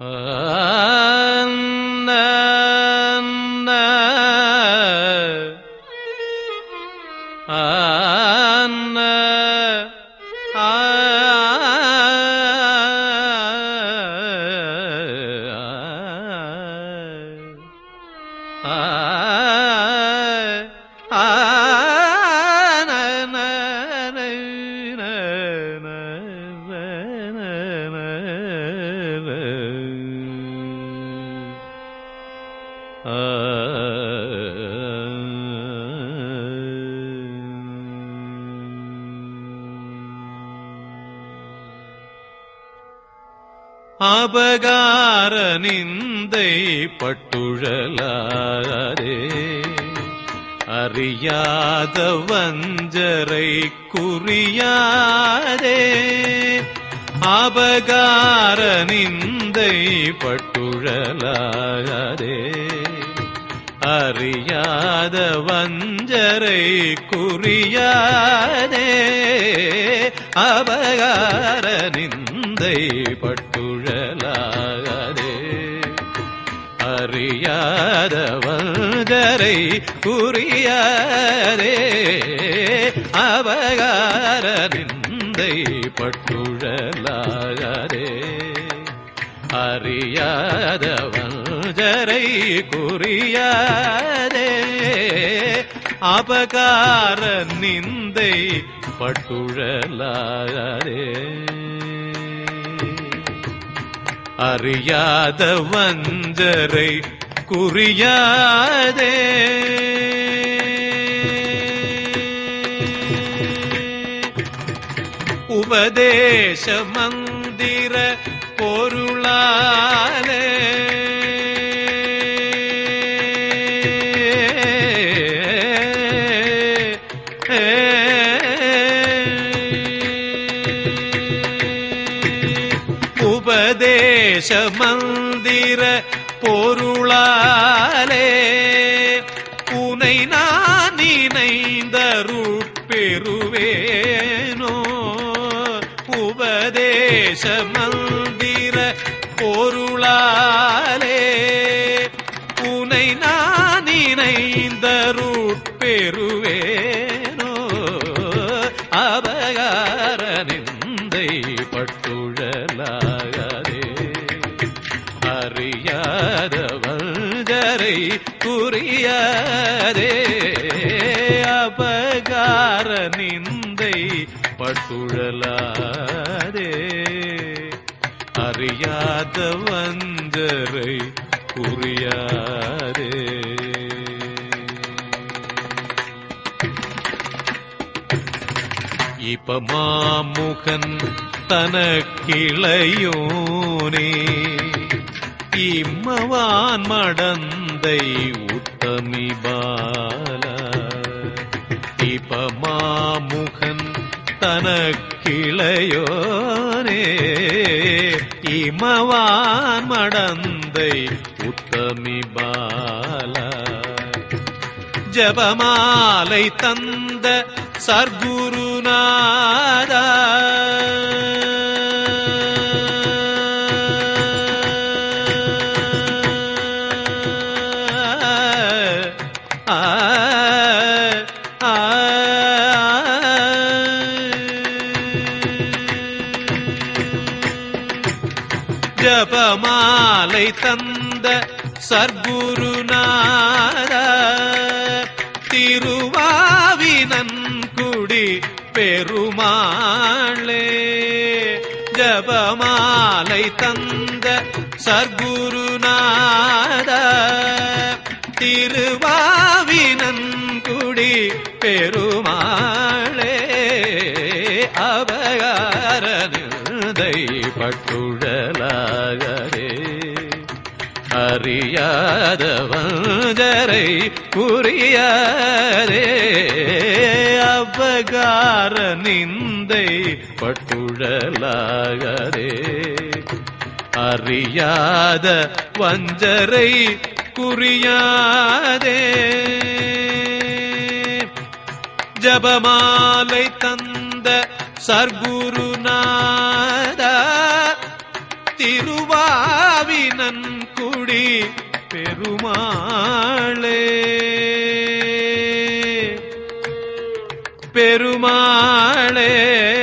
ஆ அபகார நிந்தை பட்டுழலாரே. அறியாத வஞ்சரை குறியாரே அபகார நிந்தை பட்டுழலாரே. அறியாத வஞ்சரை குறியாரே அபகார நிந்தை பட்டுழலாதே அறியாதவரை வஞ்சரை அபகார நிந்தை பட்டுழலாதே அறியாதவரை குறியாதே அபகார நிந்தை பட்டுழலாரே. அறியாத வஞ்சரை குறியாதே. உபதேச மந்திர பொருளாலே. உபதேச மந்திர பொருளாலே உனை நான் நினைந்தருள் பெறுவேனோ. உபதேச மந்திர பொருளாலே உனை நான் நினைந்தருள் பெறுவேனோ அறியாத வஞ்சரை குறியாதே அபகார நிந்தை பட்டுழலாதே. அறியாத வஞ்சரை குறியாதே இப்ப மாமுகன் தனக்கிளையோனே. இம்மவான் மடந்தை உத்தமி பால. இப்ப மாமுகன் தனக்கிளையோனே இமவான் மடந்தை உத்தமி பால. ஜபமாலை தந்த சர்க்குருநாதா ஜபமாலை தந்த சர்க்குருநாத திருவாவினன்குடி பெருமாளே. ஜபமாலை தந்த சர்க்குருநாத திருவாவினன் குடி பட்டுழலாகரே அறியாத வஞ்சரை புரியாதே. அபகார நிந்தை பட்டுழலாகரே அறியாத வஞ்சரை குறியாதே ஜபமாலை தந்த சர்கு நன்குடி பெருமாளே. பெருமாளே.